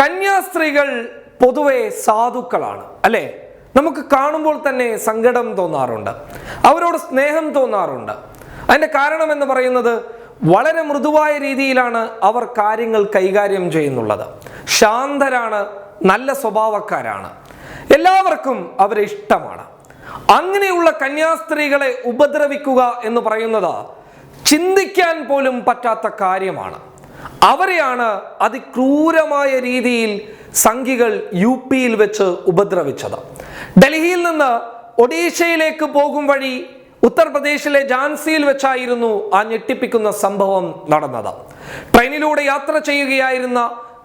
കന്യാസ്ത്രീകൾ പൊതുവെ സാധുക്കളാണ് അല്ലേ? നമുക്ക് കാണുമ്പോൾ തന്നെ സങ്കടം തോന്നാറുണ്ട് അവരോട് സ്നേഹം തോന്നാറുണ്ട്. അതിന്റെ കാരണം എന്ന് പറയുന്നത് വളരെ മൃദുവായ രീതിയിലാണ് അവർ കാര്യങ്ങൾ കൈകാര്യം ചെയ്യുന്നുള്ളത്. ശാന്തരാണ് നല്ല സ്വഭാവക്കാരാണ്. എല്ലാവർക്കും അവരെ ഇഷ്ടമാണ്. അങ്ങനെയുള്ള കന്യാസ്ത്രീകളെ ഉപദ്രവിക്കുക എന്ന് പറയുന്നത് ചിന്തിക്കാൻ പോലും പറ്റാത്ത കാര്യമാണ്. അവരെയാണ് അതിക്രൂരമായ രീതിയിൽ സംഘികൾ യു പിയിൽ വെച്ച് ഉപദ്രവിച്ചത്. ഡൽഹിയിൽ നിന്ന് ഒഡീഷയിലേക്ക് പോകും വഴി ഉത്തർപ്രദേശിലെ ഝാൻസിയിൽ വെച്ചായിരുന്നു ആ ഞെട്ടിപ്പിക്കുന്ന സംഭവം നടന്നത്. ട്രെയിനിലൂടെ യാത്ര ചെയ്യുകയായിരുന്ന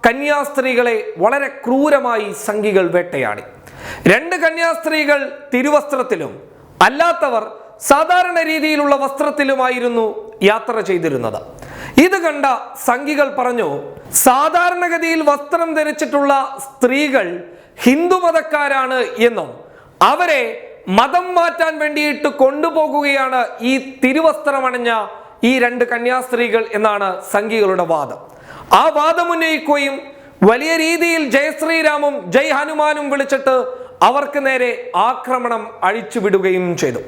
കന്യാസ്ത്രീകളെ വളരെ ക്രൂരമായി സംഘികൾ വേട്ടയാടി. രണ്ട് കന്യാസ്ത്രീകൾ തിരുവസ്ത്രത്തിലും അല്ലാത്തവർ സാധാരണ രീതിയിലുള്ള വസ്ത്രത്തിലുമായിരുന്നു യാത്ര ചെയ്തിരുന്നത്. ഇത് കണ്ട സംഘികൾ പറഞ്ഞു സാധാരണഗതിയിൽ വസ്ത്രം ധരിച്ചിട്ടുള്ള സ്ത്രീകൾ ഹിന്ദുമതക്കാരാണ് എന്നും അവരെ മതം മാറ്റാൻ വേണ്ടിയിട്ട് കൊണ്ടുപോകുകയാണ് ഈ തിരുവസ്ത്രമണിഞ്ഞ ഈ രണ്ട് കന്യാസ്ത്രീകൾ എന്നാണ് സംഘികളുടെ വാദം. ആ വാദം ഉന്നയിക്കുകയും വലിയ രീതിയിൽ ജയശ്രീരാമും ജയ് ഹനുമാനും വിളിച്ചിട്ട് അവർക്ക് നേരെ ആക്രമണം അഴിച്ചുവിടുകയും ചെയ്തു.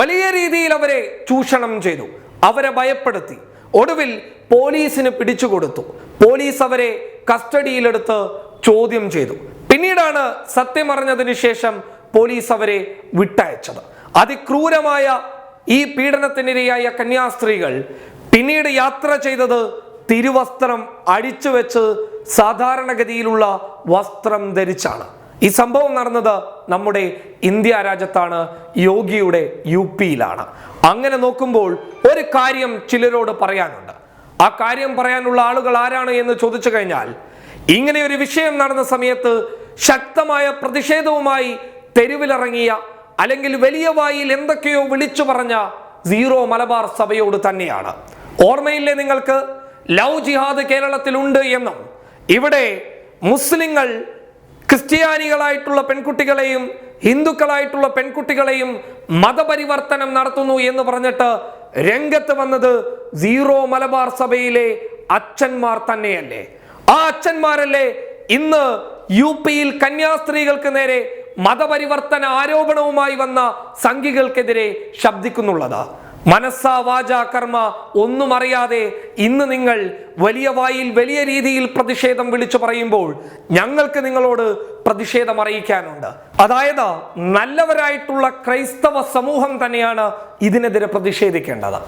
വലിയ രീതിയിൽ അവരെ ചൂഷണം ചെയ്തു. അവരെ ഭയപ്പെടുത്തി. ഒടുവിൽ പോലീസിന് പിടിച്ചുകൊടുത്തു പോലീസ് അവരെ കസ്റ്റഡിയിലെടുത്ത് ചോദ്യം ചെയ്തു. പിന്നീടാണ് സത്യം അറിഞ്ഞതിന് ശേഷം പോലീസ് അവരെ വിട്ടയച്ചത്. അതിക്രൂരമായ ഈ പീഡനത്തിനിരയായ കന്യാസ്ത്രീകൾ പിന്നീട് യാത്ര ചെയ്തത് തിരുവസ്ത്രം അഴിച്ചു വെച്ച് സാധാരണഗതിയിലുള്ള വസ്ത്രം ധരിച്ചാണ്. ഈ സംഭവം നടന്നത് നമ്മുടെ ഇന്ത്യ രാജ്യത്താണ് യോഗിയുടെ യു പിയിലാണ്. അങ്ങനെ നോക്കുമ്പോൾ ഒരു കാര്യം ചിലരോട് പറയാനുണ്ട്. ആ കാര്യം പറയാനുള്ള ആളുകൾ ആരാണ് എന്ന് ചോദിച്ചു കഴിഞ്ഞാൽ ഇങ്ങനെ ഒരു വിഷയം നടന്ന സമയത്ത് ശക്തമായ പ്രതിഷേധവുമായി തെരുവിലിറങ്ങിയ അല്ലെങ്കിൽ വലിയ വായിൽ എന്തൊക്കെയോ വിളിച്ചു പറഞ്ഞ സീറോ മലബാർ സഭയോട് തന്നെയാണ്. ഓർമ്മയില്ലേ നിങ്ങൾക്ക്? ലവ് ജിഹാദ് കേരളത്തിലുണ്ട് എന്നും. ഇവിടെ മുസ്ലിങ്ങൾ ക്രിസ്ത്യാനികളായിട്ടുള്ള പെൺകുട്ടികളെയും ഹിന്ദുക്കളായിട്ടുള്ള പെൺകുട്ടികളെയും മതപരിവർത്തനം നടത്തുന്നു എന്ന് പറഞ്ഞിട്ട് രംഗത്ത് വന്നത് സീറോ മലബാർ സഭയിലെ അച്ഛന്മാർ തന്നെയല്ലേ. ആ അച്ഛന്മാരല്ലേ ഇന്ന് യു പിയിൽ കന്യാസ്ത്രീകൾക്ക് നേരെ മതപരിവർത്തന ആരോപണവുമായി വന്ന സംഘികൾക്കെതിരെ ശബ്ദിക്കുന്നുള്ളത്. മനസ്സാ വാച കർമ്മ ഒന്നും അറിയാതെ ഇന്ന് നിങ്ങൾ വലിയ വായിൽ വലിയ രീതിയിൽ പ്രതിഷേധം വിളിച്ചു പറയുമ്പോൾ ഞങ്ങൾക്ക് നിങ്ങളോട് പ്രതിഷേധം അറിയിക്കാനുണ്ട്. അതായത് നല്ലവരായിട്ടുള്ള ക്രൈസ്തവ സമൂഹം തന്നെയാണ് ഇതിനെതിരെ പ്രതിഷേധിക്കേണ്ടത്.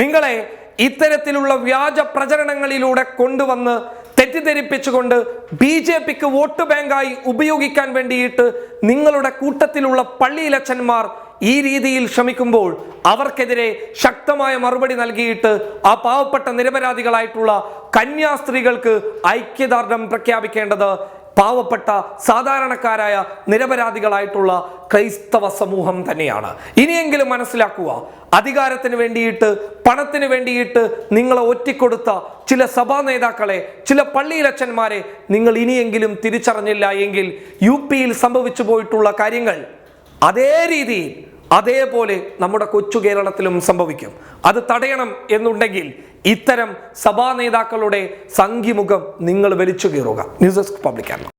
നിങ്ങളെ ഇത്തരത്തിലുള്ള വ്യാജ പ്രചരണങ്ങളിലൂടെ കൊണ്ടുവന്ന് തെറ്റിദ്ധരിപ്പിച്ചുകൊണ്ട് ബി ജെ പിക്ക് വോട്ട് ബാങ്കായി ഉപയോഗിക്കാൻ വേണ്ടിയിട്ട് നിങ്ങളുടെ കൂട്ടത്തിലുള്ള പള്ളിയിലച്ചന്മാർ ഈ രീതിയിൽ ശ്രമിക്കുമ്പോൾ അവർക്കെതിരെ ശക്തമായ മറുപടി നൽകിയിട്ട് ആ പാവപ്പെട്ട നിരപരാധികളായിട്ടുള്ള കന്യാസ്ത്രീകൾക്ക് ഐക്യദാർഢ്യം പ്രഖ്യാപിക്കേണ്ടത് പാവപ്പെട്ട സാധാരണക്കാരായ നിരപരാധികളായിട്ടുള്ള ക്രൈസ്തവ സമൂഹം തന്നെയാണ്. ഇനിയെങ്കിലും മനസ്സിലാക്കുക അധികാരത്തിന് വേണ്ടിയിട്ട് പണത്തിന് വേണ്ടിയിട്ട് നിങ്ങളെ ഒറ്റിക്കൊടുത്ത ചില സഭാ നേതാക്കളെ ചില പള്ളിയിലച്ഛന്മാരെ നിങ്ങൾ ഇനിയെങ്കിലും തിരിച്ചറിഞ്ഞില്ല എങ്കിൽ യു പിയിൽ സംഭവിച്ചു പോയിട്ടുള്ള കാര്യങ്ങൾ അതേ രീതിയിൽ അതേപോലെ നമ്മുടെ കൊച്ചു കേരളത്തിലും സംഭവിക്കും. അത് തടയണം എന്നുണ്ടെങ്കിൽ ഇത്തരം സഭാ നേതാക്കളുടെ സംഘിമുഖം നിങ്ങൾ വലിച്ചു കീറുക. News desk പബ്ലിക്കാണ്